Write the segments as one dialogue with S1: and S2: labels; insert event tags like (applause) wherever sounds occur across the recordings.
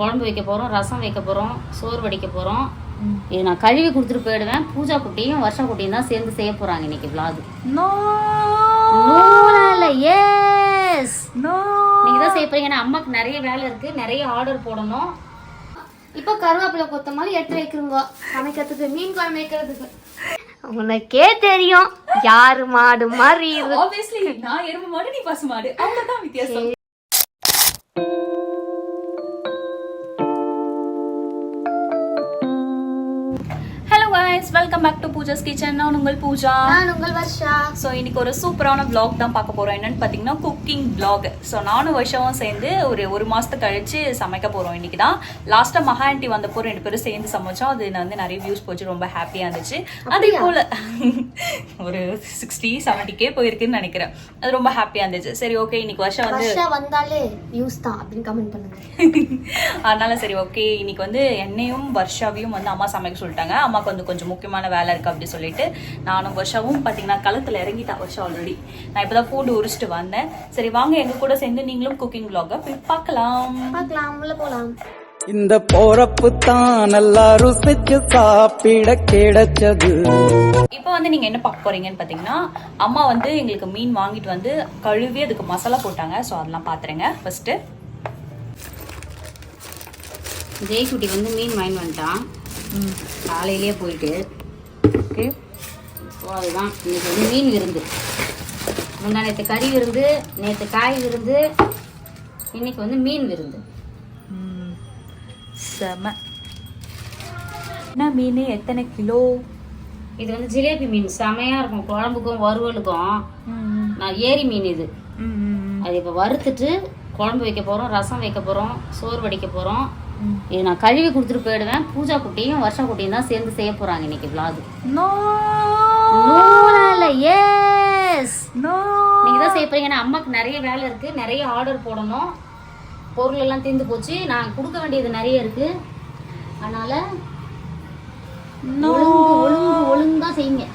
S1: குழம்பு வைக்க போகிறோம் ரசம் வைக்க போகிறோம் சோறு வடிக்க போகிறோம் இது நான் கழுவி கொடுத்துட்டு போயிடுவேன். பூஜா குட்டியும் வருஷா குட்டியும் தான் சேர்ந்து செய்ய போகிறாங்க இன்னைக்கு vlog.
S2: நோ.
S1: Yes
S2: no.
S1: நீங்கள் தான் செய்ய போறீங்க. ஏன்னா அம்மாக்கு நிறைய வேலை இருக்குது நிறைய ஆர்டர் போடணும்.
S3: இப்போ கருவேப்பிலை கொத்த மாதிரி எடுத்து வைக்கிறோங்க. சமைக்கிறதுக்கு மீன் குழம்பு வைக்கிறதுக்கு. உனக்கே தெரியும். யாரு மாடு மாதிரி
S2: நான் எருமை மாடு நீ பசு மாடு. அவ்வளவுதான் வித்தியாசம். Guys welcome back to Pooja's kitchen நான் உங்கள் பூஜா.
S3: நான் உங்கள் வர்ஷா.
S2: ஸோ இன்னைக்கு ஒரு சூப்பரான vlog தான் பார்க்க போறோம். என்னன்னு பார்த்தீங்கன்னா குக்கிங் vlog. ஸோ நானும் வருஷமும் சேர்ந்து ஒரு ஒரு மாசத்துக்கு கழிச்சு சமைக்க போறோம் இன்னைக்கு தான். லாஸ்ட்டாக மகா ஆண்டி வந்தப்போ ரெண்டு பேரும் சேர்ந்து சமைச்சோம். அது நான் வந்து நிறைய வியூஸ் போச்சு. ரொம்ப ஹாப்பியாக இருந்துச்சு. அதே போல ஒரு சிக்ஸ்டி செவன்ட்டிக்கே போயிருக்குன்னு நினைக்கிறேன். அது ரொம்ப ஹாப்பியாக இருந்துச்சு. சரி ஓகே இன்னைக்கு வருஷம் வந்து
S3: வந்தாலே நியூஸ் தான் அப்படின்னு கமெண்ட் பண்ணுங்க. (laughs)
S2: அதனால சரி ஓகே இன்னைக்கு வந்து என்னையும் வர்ஷாவையும் வந்து அம்மா சமைக்க சொல்லிட்டாங்க. அம்மாக்கு வந்து கொஞ்சம் முக்கியமான வேலை இருக்கு அப்படி சொல்லிட்டு நானும் வருஷாவும் பார்த்தீங்கன்னா களத்துல இறங்கிட்டா வருஷம் ஆல்ரெடி நான் இப்பதான் பூண்டு உரிச்சிட்டு வந்தேன். சரி வாங்க எங்க கூட சேர்ந்து நீங்களும் குக்கிங் vlog போய் பார்க்கலாம்.
S3: பார்க்கலாம் உள்ள போலாம்.
S4: இந்த போறப்பு தான் நல்லா ருசிச்சு சாப்பிட கிடைச்சது.
S2: இப்போ வந்து நீங்க என்ன பார்க்க போறீங்கன்னு பார்த்தீங்கன்னா அம்மா வந்து எங்களுக்கு மீன் வாங்கிட்டு வந்து கழுவி அதுக்கு மசாலா போட்டாங்க. ஸோ அதெல்லாம் பார்த்துருங்க ஃபர்ஸ்ட்
S1: ஜெய்குட்டி வந்து மீன் வாங்கிட்டு வந்துட்டான். காலையிலேயே போயிட்டு.
S2: ஓகே.
S1: ஸோ அதுதான். இன்னைக்கு வந்து மீன் விருந்து. முந்தா நேற்று கறி விருந்து நேற்று காய் விருந்து இன்னைக்கு வந்து மீன் விருந்து.
S2: செம. என்ன மீன்? எத்தனை கிலோ?
S1: இது வந்து ஜிலேபி மீன். செமையா இருக்கும். குழம்புக்கும் வறுவலுக்கும். நான் ஏரி மீன் இது. அது இப்போ வறுத்துட்டு குழம்பு வைக்க போகிறோம் ரசம் வைக்க போகிறோம் சோறு வடிக்க போகிறோம் இது நான் கழுவி கொடுத்துட்டு போயிடுவேன். பூஜா குட்டியும் வருஷா குட்டியும் தான் சேர்ந்து செய்ய போகிறாங்க இன்னைக்கு
S2: நோ.
S1: Yes
S2: no.
S1: நீங்கள் தான் செய்ய போறீங்க. ஏன்னா அம்மாக்கு நிறைய வேலை இருக்குது நிறைய ஆர்டர் போடணும். பொருள் எல்லாம் தீர்ந்து போச்சு. நான் கொடுக்க வேண்டியது நிறைய இருக்கு. அதனால ஒழுங்கு ஒழுங்கு ஒழுங்கா செய்யுங்க.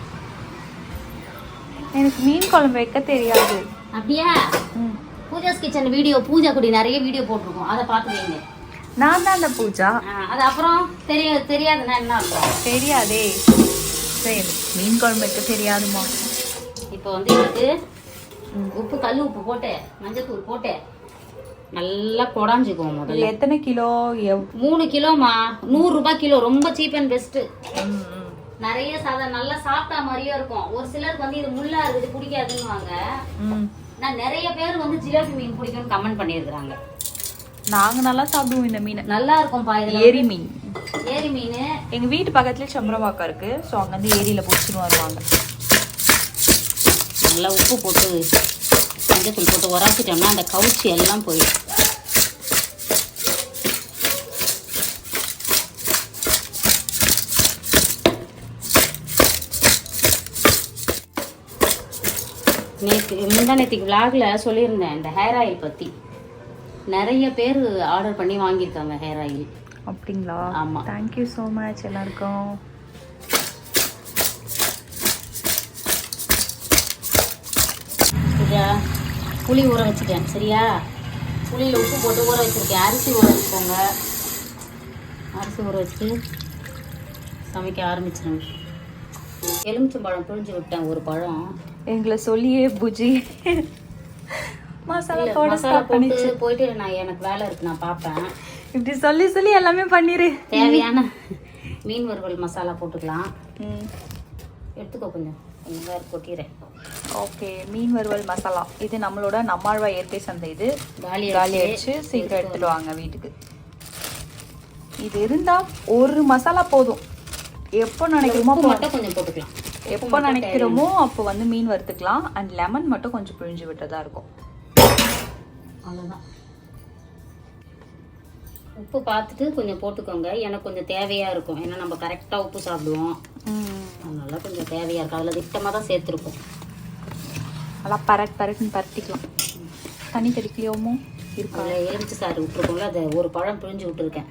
S2: எனக்கு மீன் குழம்பு வைக்க தெரியாது.
S1: அப்படியா? பூஜாஸ் கிச்சன் வீடியோ பூஜா குடி நிறைய வீடியோ போட்டிருக்கோம். அதை பார்த்து வைங்க.
S2: நான் தான் அந்த பூஜா
S1: அது அப்புறம் தெரிய தெரியாதுன்னா என்ன
S2: தெரியாதே. சரி மீன் குழம்பு வைக்க தெரியாதுமா?
S1: இப்போ வந்து இதுக்கு உப்பு கல் உப்பு போட்டு மஞ்சத்தூள் போட்டு நல்லா கொடாஞ்சுக்குவோம் முதல்ல.
S2: எத்தனை கிலோ? எவ்
S1: மூணு கிலோமா? நூறு ரூபாய் கிலோ ரொம்ப சீப் அண்ட் பெஸ்ட் நிறைய சாதம் நல்லா சாப்பிட்டா மாதிரியே இருக்கும். ஒரு சிலருக்கு வந்து இது முள்ளா இருக்குது பிடிக்காதுன்னுவாங்க. நான் நிறைய பேர் வந்து ஜிலேபி மீன் பிடிக்கும்னு கமெண்ட் பண்ணியிருக்கிறாங்க.
S2: நாங்க நல்லா சாப்பிடுவோம் இந்த மீன்.
S1: நல்லா இருக்கும்பா இதுல
S2: ஏரி மீன்.
S1: ஏரி மீன்.
S2: எங்க வீட்டு பக்கத்துல சம்பரவாக்கம் இருக்கு. ஸோ அங்க வந்து ஏரியில பிடிச்சிட்டு வருவாங்க.
S1: நல்லா உப்பு போட்டு மஞ்சத்தூள் போட்டு உராச்சிட்டோம்னா அந்த கவுச்சி எல்லாம் போயிடும். நேற்று முந்தா நேற்றுக்கு விலாகில் சொல்லியிருந்தேன் இந்த ஹேர் ஆயில் பற்றி நிறைய பேர் ஆர்டர் பண்ணி வாங்கியிருக்காங்க ஹேர் ஆயில்
S2: அப்படிங்களா?
S1: ஆமா.
S2: தேங்க்யூ ஸோ மச் எல்லாருக்கும்.
S1: சரியா? புளி ஊற வச்சுட்டேன். சரியா? புளியில் உப்பு போட்டு ஊற வச்சுருக்கேன். அரிசி ஊற வச்சுக்கோங்க. அரிசி ஊற வச்சுட்டு சமைக்க ஆரம்பிச்சிருங்க. எலுமிச்சம்பழம் பிழிஞ்சு விட்டேன் ஒரு பழம்.
S2: எங்களை சொல்லியே புஜி. மசாலா போட ஸ்டார்ட் பண்ணிச்சு.
S1: போயிட்டு நான் எனக்கு வேலை இருக்கு நான் பார்ப்பேன்.
S2: இப்படி சொல்லி சொல்லி எல்லாமே பண்ணிரு.
S1: தேவையான மீன் வறுவல் மசாலா போட்டுக்கலாம். எடுத்துக்கோ கொஞ்சம். கொஞ்சம் வேறு கொட்டிடுறேன்
S2: ஓகே மீன் வறுவல் மசாலா. இது நம்மளோட நம்மாழ்வா இயற்கை சந்தை இது.
S1: காலி
S2: காலி.
S1: ஆயிடுச்சு.
S2: சீக்கிரம் எடுத்துட்டு வாங்க வீட்டுக்கு. இது இருந்தா ஒரு மசாலா போதும். எப்போ நினைக்கிறோமோ
S1: மட்டும் கொஞ்சம் போட்டுக்கலாம்.
S2: எப்போ நினைக்கிறோமோ அப்போ வந்து மீன் வறுத்துக்கலாம். அண்ட் லெமன் மட்டும் கொஞ்சம் பிழிஞ்சு விட்டதா இருக்கும்.
S1: அவ்வளோதான் உப்பு பார்த்துட்டு கொஞ்சம் போட்டுக்கோங்க. எனக்கு கொஞ்சம் தேவையாக இருக்கும். ஏன்னா நம்ம கரெக்டாக உப்பு சாப்பிடுவோம். அதனால கொஞ்சம் தேவையாக இருக்கும். அதில் திட்டமாக தான் சேர்த்துருக்கோம்.
S2: நல்லா பரட் பரட்னு பரட்டிக்கலாம். தண்ணி தெளிக்கலையோமோ இருக்கா?
S1: அதில் எலுமிச்சை சாறு விட்டுருக்கோம்ல. அதை ஒரு பழம் பிழிஞ்சு விட்டுருக்கேன்.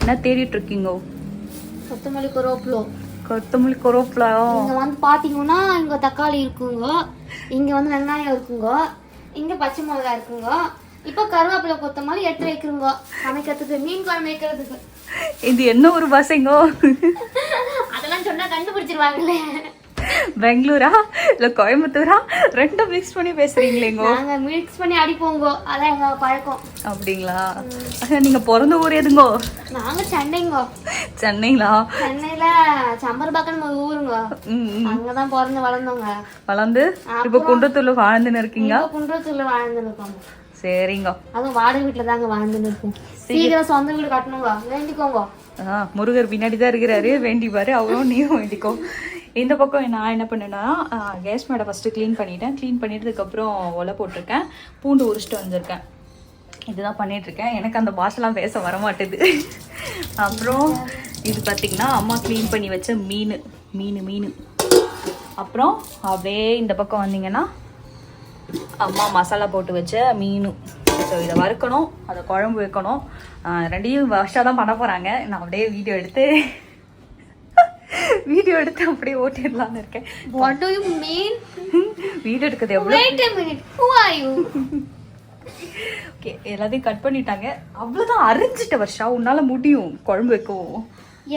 S2: என்ன தேடிட்டு இருக்கீங்க?
S3: கொத்தமல்லி கருவேப்பிலோ.
S2: கொத்தமல்லி கருவேப்பிலையோ
S3: இங்க வந்து பாத்தீங்கன்னா இங்க தக்காளி இருக்குங்க. இங்க வந்து வெங்காயம் இருக்குங்க. இங்க பச்சை மிளகா இருக்குங்க. இப்போ கருவேப்பிலை கொத்தமல்லி எடுத்து வைக்கிறோங்க. சமைக்கிறதுக்கு மீன் குழம்பு வைக்கிறதுக்கு.
S2: இது என்ன ஒரு பசங்கோ? (laughs)
S3: அதெல்லாம் சொன்னா கண்டுபிடிச்சிருவாங்களே.
S2: பெங்களூரா? இல்ல கோயம்புத்தூரா? ரெண்டும் மிக்ஸ் பண்ணி பேசுறீங்களேங்கோ
S3: நாங்க மிக்ஸ் பண்ணி அடிப்போங்கோ. அதான் எங்க பழக்கம்.
S2: அப்படிங்களா? நீங்க பிறந்த ஊர் எதுங்கோ?
S3: நாங்க சென்னைங்கோ.
S2: சென்னைங்களா?
S3: சென்னையில சம்பரபாக்கம் ஊருங்க.
S2: ம்.
S3: அங்கதான் பிறந்து வளர்ந்தோங்க.
S2: வளர்ந்து இப்ப குன்றத்தூர்ல வாழ்ந்துன்னு இருக்கீங்க
S3: குன்றத்தூர்ல வாழ்ந்து இருக்கோம்
S2: சரிங்க.
S3: அதுவும் வாடகை வீட்டுல தாங்க வாழ்ந்துன்னு இருக்கோம் சீக்கிரம் சொந்த வீடு கட்டணுங்க. வேண்டிக்கோங்க.
S2: முருகர் பின்னாடி தான் இருக்கிறாரு. வேண்டிப்பாரு. அவரும் நீயும் வேண்டிக்கோ. இந்த பக்கம் நான் என்ன பண்ணேன்னா கேஸ் மேடை ஃபஸ்ட்டு க்ளீன் பண்ணிட்டேன். க்ளீன் பண்ணிட்டதுக்கப்புறம் ஒலை போட்டிருக்கேன். பூண்டு உரிச்சிட்டு வந்திருக்கேன். இதுதான் பண்ணிகிட்ருக்கேன் எனக்கு அந்த பாஷெல்லாம் பேச வரமாட்டேது. அப்புறம் இது பார்த்திங்கன்னா அம்மா க்ளீன் பண்ணி வச்ச மீன் மீன் மீன். அப்புறம் அப்படியே இந்த பக்கம் வந்தீங்கன்னா அம்மா மசாலா போட்டு வச்ச மீன். ஸோ இதை வறுக்கணும். அதை குழம்பு வைக்கணும். ரெண்டையும் வருஷம் தான் பண்ண போகிறாங்க நான் அப்படியே வீடியோ எடுத்து வீடியோ எடுத்து அப்படியே ஓட்டிடலான்னு இருக்கேன்.
S3: What do you mean
S2: video எடுக்கிறது எவ்வளோ
S3: wait a minute. Who are you?
S2: Okay எல்லாத்தையும் கட் பண்ணிட்டாங்க. அவ்வளோதான் அரைஞ்சிட்ட வருஷா? உன்னால முடியும். குழம்பு வைக்கவும்.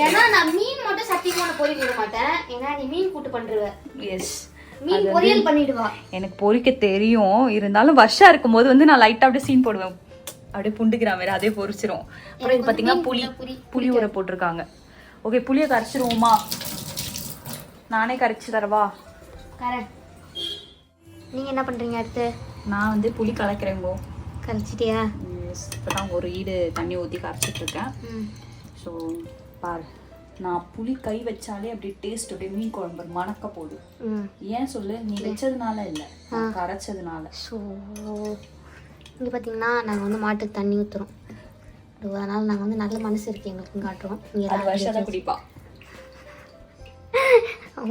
S3: ஏன்னா நான் மீன் மட்டும் சத்தியமான பொரியல் விட மாட்டேன். ஏன்னா நீ மீன் கூட்டு பண்றுவ.
S2: எஸ்
S3: மீன் பொரியல் பண்ணிடுவா.
S2: எனக்கு பொரிக்க தெரியும். இருந்தாலும் வருஷா இருக்கும்போது வந்து நான் லைட்டாக அப்படியே சீன் போடுவேன். அப்படியே புண்டுக்கிற மாதிரி அதே பொரிச்சிரும். அப்புறம் இது பார்த்தீங்கன்னா புளி
S3: புளி
S2: புளி ஊற போட்டிருக்காங்க. ஓகே புளியை கரைச்சிருவோமா? நானே கரைச்சி தரவா?
S3: கரெக்ட் நீங்க என்ன பண்றீங்க அடுத்து?
S2: நான் வந்து புளி கலக்கிறேங்கோ
S3: கழிச்சிட்டியா
S2: இப்போ தான் ஒரு ஈடு தண்ணி ஊற்றி
S3: ம்.
S2: ஸோ பாரு நான் புளி கை வச்சாலே அப்படியே டேஸ்ட் அப்படியே மீன் குழம்பு மணக்க போகுது ஏன் சொல்லு? நீ வச்சதுனால இல்லை. கரைச்சதுனால.
S3: ஸோ இங்கே பார்த்தீங்கன்னா நாங்கள் வந்து மாட்டுக்கு தண்ணி ஊற்றுறோம் அதனால் நாங்கள் வந்து நல்ல மனசு இருக்கு எங்களுக்கு காட்டுறோம்.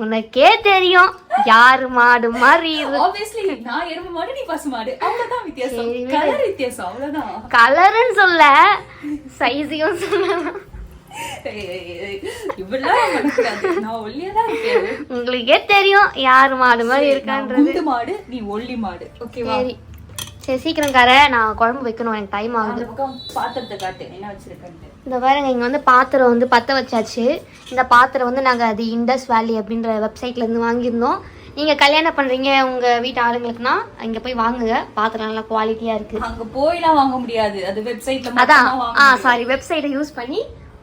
S3: உனக்கே தெரியும். யாரு மாடு மாதிரி
S2: ஆப்வியஸ்லி நான் எருமை மாடு நீ பசு மாடு. அவ்வளவுதான் வித்தியாசம். கலர் வித்தியாசம் அவ்வளவுதான்.
S3: கலருன்னு சொல்ல சைஸையும் சொல்லலாம் உங்களுக்கே தெரியும் யாரு மாடு மாதிரி இருக்கான்றது.
S2: மாடு நீ ஒல்லி மாடு. ஓகேவா
S3: சரி சீக்கிரம் கரை நான் குழம்பு வைக்கணும் எனக்கு டைம் ஆகுது.
S2: பாத்திரத்தை காட்டு என்ன வச்சிருக்கேன்ட்டு.
S3: இந்த பாருங்க இங்கே வந்து பாத்திரம் வந்து பற்ற வச்சாச்சு. இந்த பாத்திரம் வந்து நாங்கள் அது இண்டஸ் வேலி அப்படின்ற வெப்சைட்லேருந்து வாங்கியிருந்தோம். நீங்கள் கல்யாணம் பண்ணுறீங்க உங்கள் வீட்டு ஆளுங்களுக்குனா இங்கே போய் வாங்குங்க. பாத்திரம் நல்லா குவாலிட்டியாக இருக்குது
S2: அங்க போய்லாம் வாங்க முடியாது. அது வெப்சைட்ல
S3: அதான். ஆ சாரி வெப்சைட்டை யூஸ் பண்ணி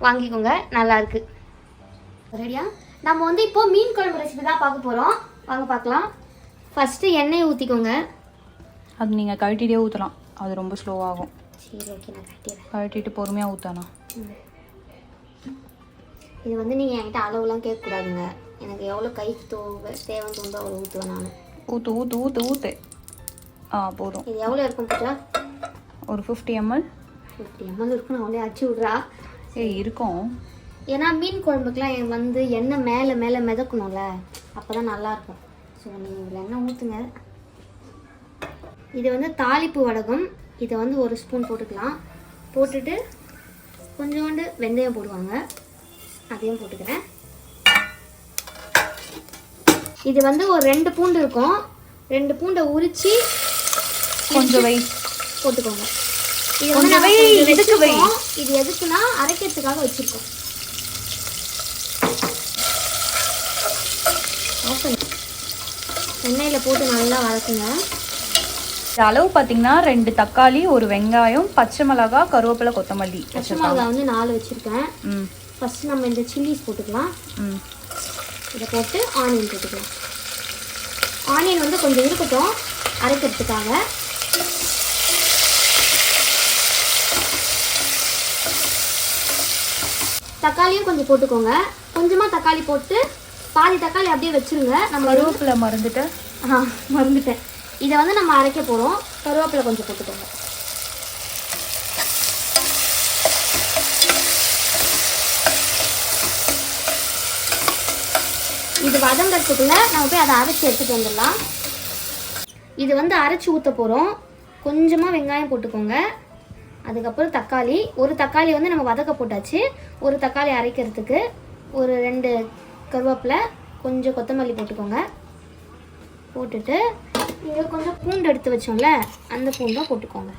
S3: வாங்கிக்கோங்க. நல்லா இருக்கு. ரெடியா நம்ம வந்து இப்போ மீன் குழம்பு ரெசிபி தான் பார்க்க போகிறோம் வாங்க பார்க்கலாம். ஃபஸ்ட்டு எண்ணெய் ஊற்றிக்கோங்க
S2: அது நீங்க கழட்டிட்டே ஊத்தலாம். அது ரொம்ப ஸ்லோவாகும்
S3: சரி ஓகே நான் கட்டிடுறேன்
S2: கழட்டிட்டு பொறுமையா ஊத்தானா
S3: இது வந்து நீங்கள் என்கிட்ட அளவுலாம் கேட்கக்கூடாதுங்க. எனக்கு எவ்வளோ கை தோ தேவை தோணுதோ அவ்வளோ ஊற்றுவேன் நான்.
S2: ஊத்து ஊத்து ஊத்து ஊத்து. ஆ போதும்.
S3: இது எவ்வளோ இருக்கும் பூஜா
S2: ஒரு ஃபிஃப்டி எம்எல்
S3: ஃபிஃப்டி எம்எல் இருக்குன்னு அவளே அடிச்சு விட்றா.
S2: ஏய் இருக்கும்.
S3: ஏன்னா மீன் குழம்புக்குலாம் எனக்கு வந்து எண்ணெய் மேலே மேலே மிதக்கணும்ல. அப்போ தான் நல்லாயிருக்கும் ஸோ நீங்கள் இதில் எண்ணெய் ஊற்றுங்க இது வந்து தாளிப்பு வடகம். இதை வந்து ஒரு ஸ்பூன் போட்டுக்கலாம். போட்டுட்டு கொஞ்சோண்டு வெந்தயம் போடுவாங்க. அதையும் போட்டுக்கிறேன். இது வந்து ஒரு ரெண்டு பூண்டு இருக்கும். ரெண்டு பூண்டை உரிச்சு
S2: கொஞ்சம் வை.
S3: போட்டுக்கோங்க. இது வந்து நாங்க
S2: வை.
S3: இது எதுக்குன்னா அரைக்கிறதுக்காக வச்சிருக்கோம். Off பண்ணு. எண்ணெயில போட்டு நல்லா
S2: இந்த அளவு பார்த்தீங்கன்னா ரெண்டு தக்காளி ஒரு வெங்காயம் பச்சை மிளகாய் கருவேப்பிலை கொத்தமல்லி
S3: பச்சை மிளகா வந்து நாலு வச்சிருக்கேன்.
S2: ம்.
S3: ஃபர்ஸ்ட் நம்ம இந்த சில்லிஸ் போட்டுக்கலாம்.
S2: ம்.
S3: இதை போட்டு ஆனியன் போட்டுக்கலாம். ஆனியன் வந்து கொஞ்சம் இருக்கட்டும். அரைக்கிறதுக்காக. தக்காளியும் கொஞ்சம் போட்டுக்கோங்க. கொஞ்சமாக தக்காளி போட்டு பாதி தக்காளி அப்படியே வச்சிருங்க. நம்ம
S2: கருவேப்பிலை மறந்துட்டேன்.
S3: ஆ மறந்துட்டேன். இதை வந்து நம்ம அரைக்க போகிறோம் கருவேப்பிலை கொஞ்சம் போட்டுக்கோங்க. இது வதங்கறதுக்குள்ள நம்ம போய் அதை அரைச்சி எடுத்துட்டு வந்துடலாம். இது வந்து அரைச்சி ஊற்ற போகிறோம் கொஞ்சமாக வெங்காயம் போட்டுக்கோங்க. அதுக்கப்புறம் தக்காளி. ஒரு தக்காளி வந்து நம்ம வதக்க போட்டாச்சு. ஒரு தக்காளி அரைக்கிறதுக்கு ஒரு ரெண்டு கருவேப்பிலை கொஞ்சம் கொத்தமல்லி போட்டுக்கோங்க. போட்டுட்டு இங்கே கொஞ்சம் பூண்டு எடுத்து வச்சோம்ல அந்த பூண்டை போட்டுக்கோங்க.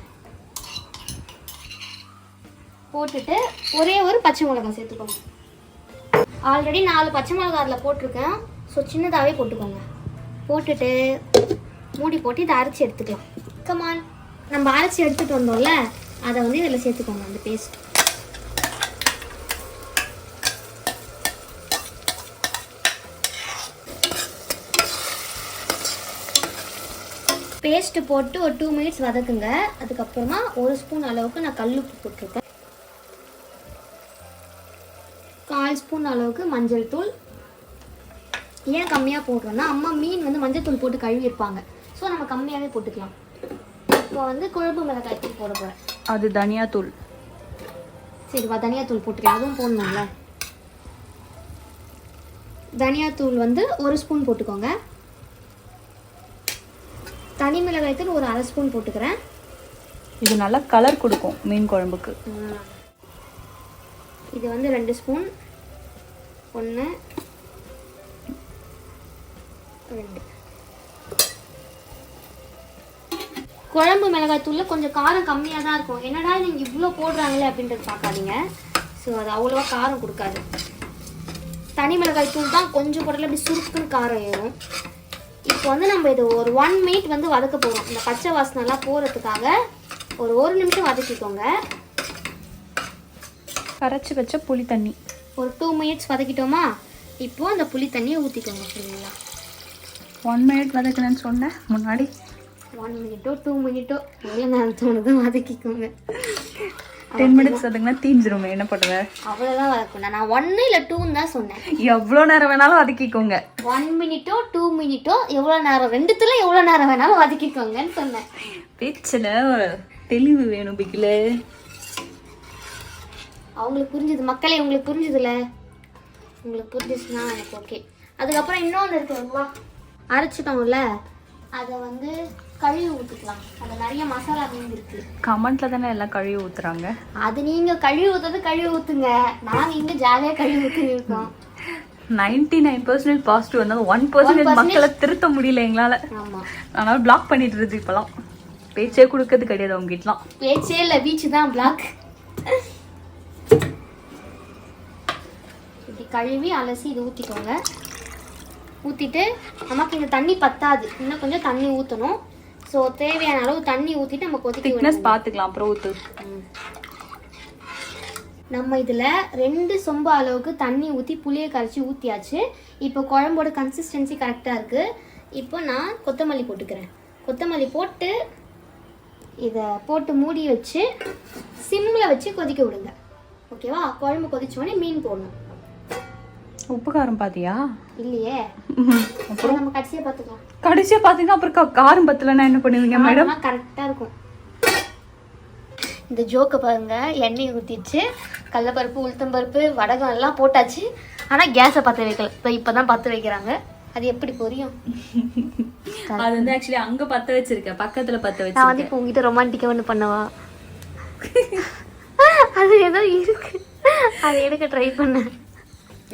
S3: போட்டுட்டு ஒரே ஒரு பச்சை மிளகாய் சேர்த்துக்கோங்க. ஆல்ரெடி நாலு பச்சை மிளகாய் அதில் போட்டிருக்கேன். ஸோ சின்னதாகவே போட்டுக்கோங்க. போட்டுட்டு மூடி போட்டு இதை அரைச்சி எடுத்துக்கலாம். கமால் நம்ம அரைச்சி எடுத்துகிட்டு வந்தோம்ல அதை வந்து இதில் சேர்த்துக்கோங்க அந்த பேஸ்ட் பேஸ்ட்டு போட்டு ஒரு டூ மினிட்ஸ் வதக்குங்க. அதுக்கப்புறமா ஒரு ஸ்பூன் அளவுக்கு நான் கல்லுப்பு போட்டிருக்கேன். கால் ஸ்பூன் அளவுக்கு மஞ்சள் தூள். ஏன் கம்மியாக போடுறோன்னா அம்மா மீன் வந்து மஞ்சள் தூள் போட்டு கழுவிருப்பாங்க ஸோ நம்ம கம்மியாகவே போட்டுக்கலாம். இப்போ வந்து குழம்பு மிளகாய் தூள் போட போகிறேன்
S2: அது தனியா தூள்.
S3: சரி வா தனியாத்தூள் போட்டுக்கலாம் அதுவும் போடணும்ல. தனியாத்தூள் வந்து ஒரு ஸ்பூன் போட்டுக்கோங்க. தனி மிளகாய் தூள் ஒரு அரை ஸ்பூன் போட்டுக்கிறேன்.
S2: இது நல்லா கலர் கொடுக்கும் மீன் குழம்புக்கு.
S3: இது வந்து ரெண்டு ஸ்பூன். ஒன்று ரெண்டு. குழம்பு மிளகாய் தூளில் கொஞ்சம் காரம் கம்மியாக தான் இருக்கும். என்னடா நீங்கள் இவ்வளோ போடுறாங்களே அப்படின்றது பார்க்காதீங்க. ஸோ அது அவ்வளோவா காரம் கொடுக்காது. தனி மிளகாய் தூள் தான் கொஞ்சம் போடல அப்படி சுருக்குன்னு காரம் ஏறும். இப்போ வந்து நம்ம இது ஒரு ஒன் மினிட் வந்து வதக்க போகிறோம் இந்த பச்சை வாசனைலாம் போகிறதுக்காக ஒரு ஒரு நிமிஷம் வதக்கிக்கோங்க.
S2: கரைச்சி வச்ச புளி தண்ணி.
S3: ஒரு டூ மினிட்ஸ் வதக்கிட்டோமா? இப்போ அந்த புளி தண்ணியை ஊற்றிக்கோங்க ஃபுல்லாக
S2: ஒன் மினிட் வதக்கணும்னு சொன்னேன் முன்னாடி.
S3: ஒன் மினிட்டோ டூ மினிட்டோ எவ்வளோ நேரம் தோணுதோ வதக்கிக்கோங்க.
S2: டென் மினிட்ஸ் வதக்குனா தீஞ்சிருமே என்ன பண்ணுவ
S3: அவ்வளோதான் வதக்கணும் நான் ஒன்று இல்லை டூன்னு தான் சொன்னேன்.
S2: எவ்வளோ நேரம் வேணாலும் வதக்கிக்கோங்க.
S3: ஒன் மினிட்டோ டூ மினிட்டோ எவ்வளோ நேரம்? ரெண்டுத்துல எவ்வளோ நேரம் வேணாலும் வதக்கிக்கோங்கன்னு சொன்னேன்.
S2: பேச்சில் தெளிவு வேணும் பிகில.
S3: அவங்களுக்கு புரிஞ்சுது. மக்களே உங்களுக்கு புரிஞ்சுதுல? உங்களுக்கு புரிஞ்சிச்சுன்னா எனக்கு ஓகே அதுக்கப்புறம் இன்னொன்று இருக்குங்களா அரைச்சிட்டோம்ல? அதை வந்து கழுவி ஊற்றிக்கலாம் அதில் நிறைய மசாலா மீன் இருக்குது
S2: கமெண்ட்ல தானே எல்லாம் கழுவி ஊத்துறாங்க?
S3: அது நீங்க கழுவி ஊத்துறது கழுவி ஊத்துங்க. நாங்க இங்க ஜாலியா கழுவி ஊத்தி இருக்கோம்.
S2: நைன்டி நைன் பர்சன்டேஜ் பாசிட்டிவ் வந்தாலும் ஒன் பர்சன்டேஜ் மக்களை திருத்த முடியல எங்களால. அதனால பிளாக் பண்ணிட்டு இருக்கு இப்பெல்லாம். பேச்சே கொடுக்கறது கிடையாது அவங்க கிட்டலாம்
S3: பேச்சே இல்ல பீச் தான் பிளாக் இப்படி கழுவி அலசி இது ஊத்திக்கோங்க. ஊத்திட்டு நமக்கு இந்த தண்ணி பத்தாது. இன்னும் கொஞ்சம் தண்ணி ஊத்தணும். ஸோ தேவையான அளவு தண்ணி ஊத்திட்டு நம்ம கொதிக்க
S2: திக்னஸ்
S3: விடணும்
S2: பாத்துக்கலாம் அப்புறம் ஊத்து.
S3: நம்ம இதில் ரெண்டு சொம்பு அளவுக்கு தண்ணி ஊற்றி புளியை கரைச்சி ஊற்றியாச்சு இப்போ குழம்போட கன்சிஸ்டன்சி கரெக்டாக இருக்குது இப்போ நான் கொத்தமல்லி போட்டுக்கிறேன். கொத்தமல்லி போட்டு இதை போட்டு மூடி வச்சு சிம்மில் வச்சு கொதிக்க விடுங்க. ஓகேவா குழம்பு கொதிச்சோடனே மீன் போடணும்.
S2: உப்பு காரம் பாத்தியா?
S3: இல்லையே. (laughs) அது நம்ம கடைசியாக பார்த்துக்கலாம்
S2: கடைசியா பாத்தீங்கன்னா அப்புறம் காரம் பத்தலன்னா என்ன பண்ணுவீங்க மேடம்
S3: கரெக்டாக இருக்கும். இந்த ஜோக்கை பாருங்க எண்ணெய் ஊற்றிச்சு கடலப்பருப்பு உளுத்தம்பருப்பு வடகம் எல்லாம் போட்டாச்சு. ஆனால் கேஸை பற்ற வைக்கல. இப்போ இப்போ தான் பற்ற வைக்கிறாங்க. அது எப்படி புரியும்? (laughs)
S2: அது வந்து ஆக்சுவலி அங்க பத்த வச்சிருக்கேன். பக்கத்துல பத்த
S3: நான்
S2: வச்சிருக்கேன்.
S3: வந்து இப்போ உங்ககிட்ட ரொமான்டிக்காக ஒன்று பண்ணவா? (laughs) அது ஏதோ இருக்கு. அதை எடுக்க ட்ரை பண்ணேன்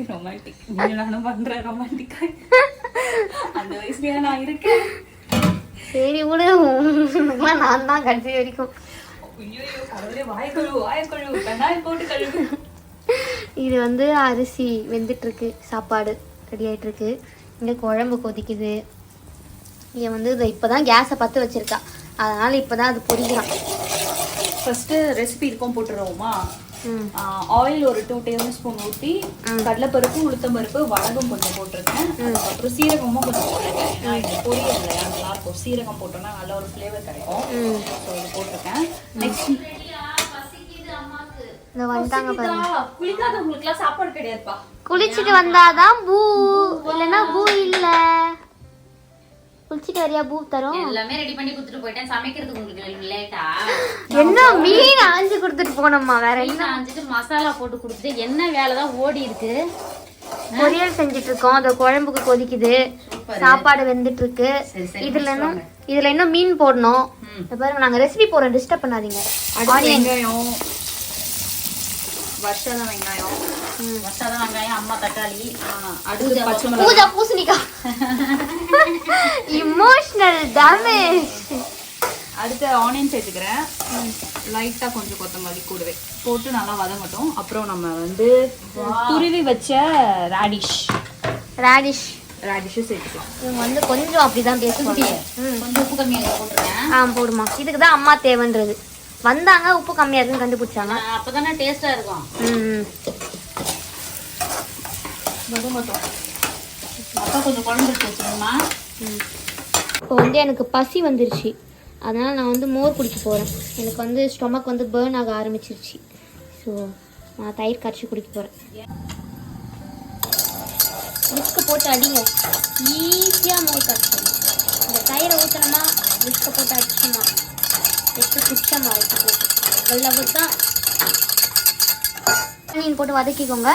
S2: ரொமான்டிக் நானும் பண்றேன் ரொமான்டிக்கா அந்த வயசுலயா நான் இருக்கேன்
S3: சரி விடு நான் தான் கடைசி வரைக்கும் இது வந்து அரிசி வெந்துட்டு இருக்கு சாப்பாடு ரெடி ஆயிட்டு இருக்கு இங்கே குழம்பு கொதிக்குது இங்கே வந்து இதை இப்போ தான் கேஸை பற்ற வச்சிருக்கா அதனால இப்போ தான் அது பொரிக்கிறான்
S2: ஃபர்ஸ்ட் ரெசிபி இருக்கும் போட்டுருவோமா ஆயில் ஒரு டூ டேபிள் ஸ்பூன் ஊற்றி கடலைப்பருப்பு உளுத்தம்பருப்பு வடகம் கொஞ்சம் போட்டிருக்கேன். அதுக்கப்புறம் சீரகமும் கொஞ்சம் போட்டிருக்கேன். ஏன்னா இது பொரியல் இல்லையா? நல்லா இருக்கும். சீரகம் போட்டோம்னா நல்ல ஒரு ஃப்ளேவர் கிடைக்கும். ஸோ இது போட்டிருக்கேன். நெக்ஸ்ட்
S3: இந்த வந்துட்டாங்க பாருங்க.
S2: குளிக்காதவங்களுக்குலாம் சாப்பாடு கிடையாதுப்பா.
S3: குளிச்சுட்டு வந்தாதான் பூ. இல்லைன்னா பூ இல்ல. குளிச்சுட்டு வரியா பூ தரும்?
S1: எல்லாமே ரெடி பண்ணி கொடுத்துட்டு போயிட்டேன். சமைக்கிறதுக்கு உங்களுக்கு லேட்டா?
S3: என்ன மீன் அரைஞ்சு கொடுத்துட்டு போனோம்மா வேற என்ன?
S1: மீன் அஞ்சுட்டு மசாலா போட்டு கொடுத்துட்டு என்ன வேலை தான் ஓடி இருக்கு?
S3: பொரியல் செஞ்சுட்டு இருக்கோம் அந்த குழம்புக்கு கொதிக்குது. சாப்பாடு வெந்துட்டு இருக்கு இதுல இன்னும் இதுல இன்னும் மீன் போடணும். பாருங்க நாங்க ரெசிபி போறோம் டிஸ்டர்ப் பண்ணாதீங்க.
S2: வெங்காயம். வெங்காயம்.
S1: அம்மா தக்காளி. அடுத்து
S3: பூசணிக்காய். (laughs) இமோஷனல் டேமேஜ்
S2: அடுத்து ஆனியன் சேர்த்துக்கிறேன். லைட்டாக கொஞ்சம் கொத்தமல்லி கூடவே. போட்டு நல்லா வதங்கட்டும். அப்புறம் நம்ம வந்து துருவி வச்ச ராடிஷ்
S3: ரேடிஷ்
S2: ராடிஷும் சேர்த்துக்கலாம்.
S3: இவங்க வந்து கொஞ்சம் அப்படிதான் பேசுவாங்க
S1: கொஞ்சம் உப்பு கம்மியாக போட்டுருக்கேன்
S3: ஆ போடுமா. இதுக்கு தான் அம்மா தேவைன்றது. வந்தாங்க உப்பு கம்மியா இருக்குன்னு கண்டுபிடிச்சாங்க.
S1: அப்பதானே டேஸ்டா இருக்கும்.
S3: ம்.
S1: வதங்கட்டும். அப்பா கொஞ்சம் குழம்பு எடுத்து வச்சுருங்கம்மா
S3: இப்போ வந்து எனக்கு பசி வந்துருச்சு. அதனால நான் வந்து மோர் குடிக்க போகிறேன் எனக்கு வந்து ஸ்டொமக் வந்து பேர்ன் ஆக ஆரம்பிச்சிருச்சு. ஸோ நான் தயிர் கரைச்சி குடிக்க போகிறேன் விஸ்க போட்டு அடிங்க. ஈஸியாக மோர் கரைச்சிடணும் இந்த தயிரை ஊற்றினோமா விஸ்க போட்டு அடிச்சோமா எடுத்து குச்சமா வச்சு போட்டு அவ்வளவு தான். மீன் போட்டு வதக்கிக்கோங்க.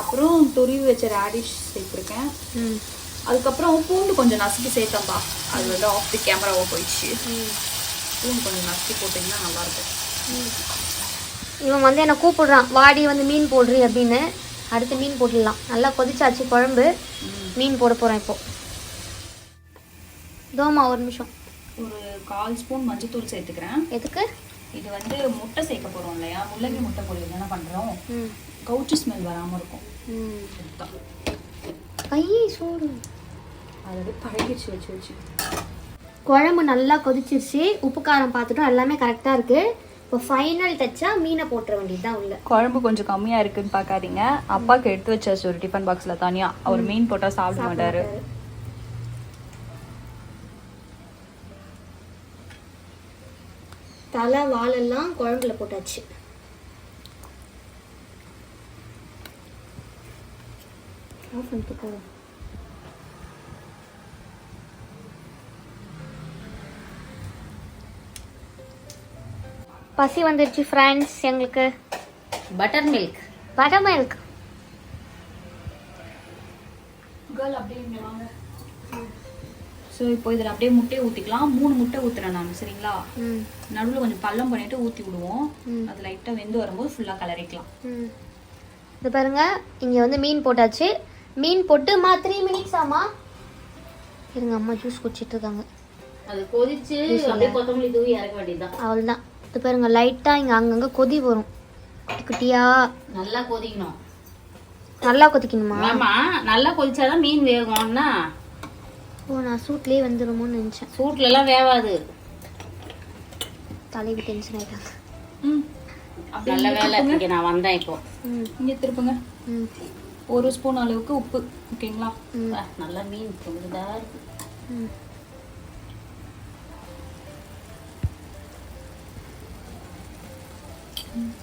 S2: அப்புறம் துருவி வச்ச ராடிஷ் சேர்த்துருக்கேன்.
S3: ம்.
S2: அதுக்கப்புறம் பூண்டு கொஞ்சம் நசுக்கி சேர்த்தம்பா அது வந்து ஆஃப் தி கேமராவாக போயிடுச்சு. பூண்டு கொஞ்சம் நசுக்கி போட்டிங்கன்னா நல்லாயிருக்கும்.
S3: இவன் வந்து என்னை கூப்பிடுறான் வாடி வந்து மீன் போடுறி அப்படின்னு. அடுத்து மீன் போட்டுடலாம். நல்லா கொதிச்சாச்சு குழம்பு. மீன் போட போகிறேன் இப்போ. தோமா ஒரு நிமிஷம்.
S2: ஒரு கால் ஸ்பூன் மஞ்சத்தூள் சேர்த்துக்கிறேன்.
S3: எதுக்கு?
S2: இது வந்து முட்டை சேர்க்க போகிறோம் இல்லையா? முள்ளங்கி முட்டை பொரியல் என்ன பண்ணுறோம்
S3: ம்.
S2: கவுச்சி ஸ்மெல் வராமல் இருக்கும்.
S3: கை சூடு.
S2: அது அப்படியே பழகிடுச்சு வச்சு வச்சு.
S3: குழம்பு நல்லா கொதிச்சிருச்சு. உப்பு காரம் பார்த்துட்டோம். எல்லாமே கரெக்டாக இருக்குது இப்போ ஃபைனல் டச்சா மீனை போட்டுற வேண்டியது தான் உள்ள.
S2: குழம்பு கொஞ்சம் கம்மியாக இருக்குன்னு பார்க்காதீங்க. அப்பாவுக்கு எடுத்து வச்சாச்சு ஒரு டிஃபன் பாக்ஸில் தனியாக அவர் மீன் போட்டால் சாப்பிட மாட்டாரு.
S3: தலை வாலெல்லாம் குழம்புல போட்டாச்சு. ஆஃப் பண்ணிட்டு போதும் பசி வந்துருச்சு ஃப்ரெண்ட்ஸ் எங்களுக்கு.
S1: Butter milk
S3: butter milk
S2: so இப்போ இதில் அப்படியே முட்டையை ஊற்றிக்கலாம் மூணு முட்டை ஊற்றுறேன் நான் சரிங்களா?
S3: ம்.
S2: நடுவில் கொஞ்சம் பள்ளம் பண்ணிட்டு ஊற்றி விடுவோம்.
S3: ம்.
S2: அது லைட்டாக வெந்து வரும்போது ஃபுல்லாக கலரிக்கலாம்.
S3: ம். இது பாருங்க இங்கே வந்து மீன் போட்டாச்சு. மீன் போட்டுமா த்ரீ மினிட்ஸ் ஆமா இருங்க அம்மா ஜூஸ் குடிச்சிட்டு இருக்காங்க
S1: அது கொதிச்சு அப்படியே கொத்தமல்லி தூவி இறக்க வேண்டியதுதான்.
S3: அவ்வளோதான் இது பாருங்க லைட்டாக இங்கே அங்கங்கே கொதி வரும். குட்டி குட்டியா.
S1: நல்லா கொதிக்கணும்.
S3: நல்லா கொதிக்கணுமா?
S1: ஆமா நல்லா கொதிச்சாதான் மீன் வேகும்னா.
S3: ஓ நான் சூட்லேயே வந்துடுமோன்னு நினச்சேன்.
S1: சூட்ல எல்லாம் வேவாது.
S3: தலைவி டென்ஷன் ஆயிட்டாங்க.
S2: ம்.
S1: நல்ல வேலை. நான் வந்தேன் இப்போ.
S3: ம்
S2: இங்கே திருப்புங்க.
S3: ம்.
S2: ஒரு ஸ்பூன் அளவுக்கு உப்பு ஓகேங்களா?
S1: நல்லா மீன் பொழுதா இருக்கு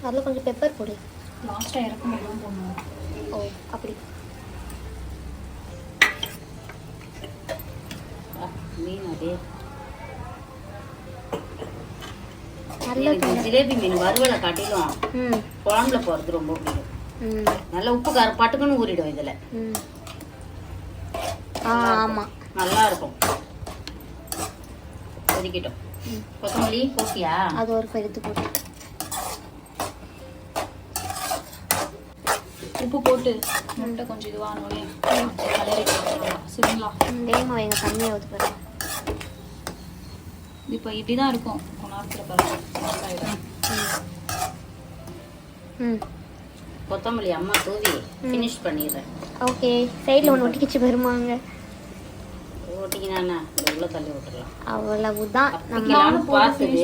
S3: அதில் கொஞ்சம் பெப்பர் போடு.
S2: லாஸ்ட்டாக இறக்கும் தான் போடணும்.
S3: ஓ அப்படி.
S1: மீன் இந்த ஜிலேபி மீன் வறுவலை காட்டிலும்
S3: ம்.
S1: குழம்புல போறது ரொம்ப பிடிக்கும். நல்லா உப்பு காரம் பட்டுக்குன்னு ஊறிடும் இதுல.
S3: ம் ஆ ஆமாம்
S1: நல்லா இருக்கும் கொதிக்கட்டும் கொத்தமல்லி போட்டியா
S3: அது ஒரு எடுத்து போட்டு
S2: உப்பு போட்டு முட்டை கொஞ்சம் இதுவானோடனே கலரி சரிங்களா?
S3: வேகமாக வைங்க தண்ணியை ஊற்றி பாருங்க
S2: இப்போ இப்படி தான் இருக்கும் கொஞ்ச நேரத்தில் பாருங்க
S3: ம்.
S1: கொத்தமல்லி அம்மா தூவி ஃபினிஷ் பண்ணிடுறேன்.
S3: ஓகே சைடில் ஒன்று ஒட்டிக்கிச்சு பெருமாங்க
S1: ஓட்டிக்கினா உள்ள தள்ளி விட்டுறலாம்.
S3: அவ்வளவுதான். நம்ம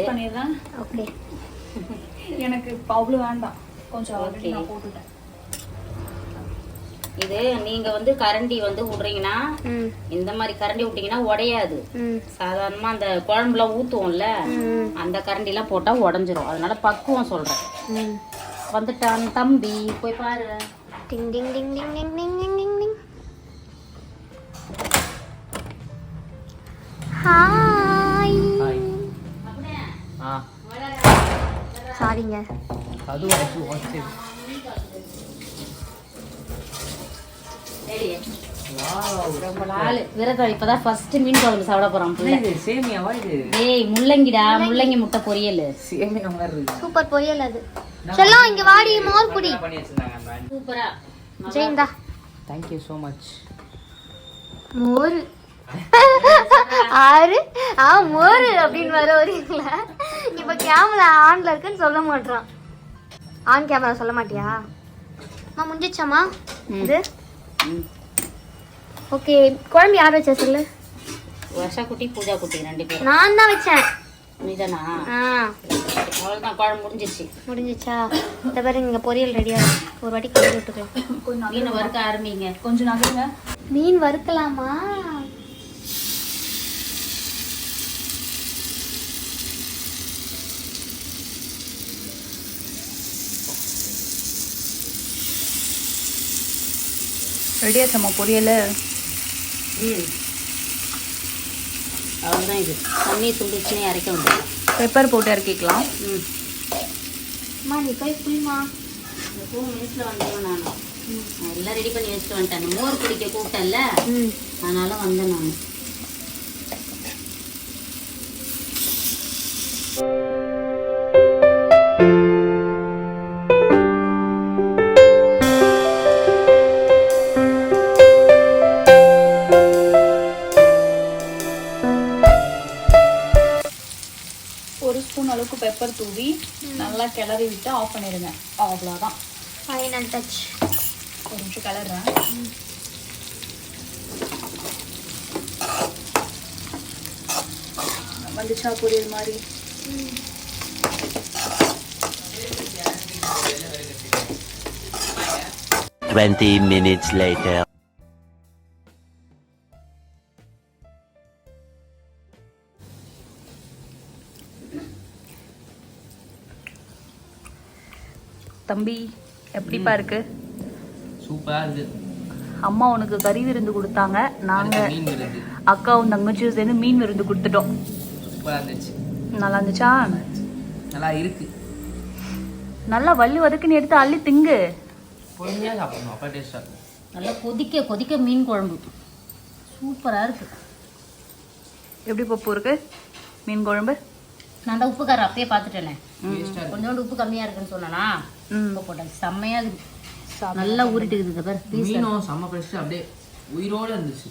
S2: பண்ணிடுறேன்.
S3: ஓகே.
S2: எனக்கு இப்போ அவ்வளோ வேண்டாம். கொஞ்சம் ஆல்ரெடி நான் போட்டுட்டேன்.
S1: இது நீங்க வந்து கரண்டி வந்து விடுறீங்கன்னா இந்த மாதிரி கரண்டி விட்டீங்கன்னா உடையாது. சாதாரணமா அந்த குழம்புலாம் ஊத்துவோம்ல அந்த கரண்டிலாம் போட்டா உடஞ்சிரும். அதனால பக்குவம் சொல்றேன். வந்துட்டான் தம்பி போய் பாரு.
S3: டிங் டிங் டிங் டிங் டிங் டிங் டிங் டிங் டிங். ஹாய் சாரிங்க
S1: ரொம்ப நாள். விரதம் இப்பதான் ஃபர்ஸ்ட் மீன் குழம்பு சாப்பிட
S5: இது சேமியாவா இது?
S1: டேய் முள்ளங்கிடா முள்ளங்கி. முட்டை பொரியல்.
S5: சேமியா
S3: சூப்பர் பொரியல் அது. செல்லம் இங்க வாடி மோர் குடி.
S1: சூப்பரா.
S3: ஜெயந்தா.
S5: தேங்க்யூ ஸோ மச்
S3: மோர். ஆறு. ஆ மோர் அப்படின்னு வர வரீங்களா இப்போ கேமரா ஆன்ல இருக்குன்னு சொல்ல மாட்றான் ஆன் கேமரா சொல்ல மாட்டியா? அம்மா முடிஞ்சிச்சாம்மா இது? ஓகே குழம்பு யார் வச்சா சொல்லு?
S1: வருஷா குட்டி பூஜா குட்டி ரெண்டு பேரும்
S3: நான் தான் வச்சேன்.
S1: நீதானா?
S3: ஆ.
S1: அவ்வளோதான் குழம்பு முடிஞ்சிருச்சு.
S3: முடிஞ்சிச்சா? இந்த பாருங்க இங்கே பொரியல் ரெடியா ஒரு வாட்டி கலந்து விட்டுக்கலாம்
S2: கொஞ்சம்
S1: மீன். வறுக்க ஆரம்பிங்க.
S2: கொஞ்சம் நகருங்க.
S3: மீன் வறுக்கலாமா?
S2: ரெடியாச்சம்மா பொரியல்?
S1: ம். அவ்வளோதான் இது. தண்ணி துண்டிச்சுனே அரைக்க முடியும்
S2: பெப்பர் போட்டு இறக்கிக்கலாம்.
S3: அம்மா நீ போய்
S1: இந்த டூ மினிட்ஸில் வந்துடுவேன் நான். எல்லாம் ரெடி பண்ணி வச்சுட்டு வந்துட்டேன். மோர் குடிக்க கூப்பிட்டேன்ல.
S3: ம்.
S1: அதனால வந்தேன் நான்.
S2: கிளறி விட்டு ஆஃப் பண்ணிடுங்க அவ்வளோதான்
S3: ஃபைனல் டச்
S2: ஒரு நிமிஷம் கிளறேன் வந்துச்சா பொரியல் மாதிரி
S6: Twenty minutes later.
S2: தம்பி எப்படிப்பா இருக்கு?
S5: சூப்பராக இருக்குது
S2: அம்மா உனக்கு கறி விருந்து கொடுத்தாங்க. நாங்க
S5: மீன் விருந்து.
S2: அக்காவும் தங்கச்சியும் சேர்ந்து மீன் விருந்து கொடுத்துட்டோம்.
S5: சூப்பராக இருந்துச்சு.
S2: நல்லா இருந்துச்சா?
S5: நல்லா இருக்கு.
S2: நல்லா வள்ளி வதக்குன்னு எடுத்து அள்ளி திங்கு.
S5: பொறுமையாக சாப்பிடணும் அப்போ டேஸ்ட்டாக இருக்கும்.
S1: நல்லா கொதிக்க கொதிக்க மீன் குழம்பு. சூப்பராக இருக்கு.
S2: எப்படி பப்பு இருக்கு? மீன் குழம்பு?
S1: நான் தான் உப்புக்கார அப்பயே பார்த்துட்டேனே.
S5: இருக்கு.
S1: கொஞ்சோண்டு உப்பு கம்மியாக இருக்குன்னு சொன்னனா? உப்பு போட்டேன் செம்மையாக இருக்குது நல்லா ஊறிட்டுக்குது இந்த பாரு
S5: மீனும் செம்ம ஃப்ரெஷ்ஷாக அப்படியே உயிரோடு இருந்துச்சு.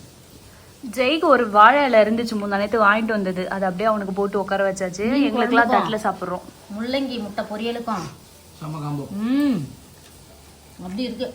S2: ஜெய்க்கு ஒரு வாழை இலை இருந்துச்சு முந்தானத்து வாங்கிட்டு வந்தது. அது அப்படியே அவனுக்கு போட்டு உட்கார வச்சாச்சு. எங்களுக்கெல்லாம் தட்டில் சாப்பிட்றோம்.
S1: முள்ளங்கி முட்டை பொரியலுக்கும்.
S5: செம்ம காம்போ
S1: ம். அப்படி இருக்கு.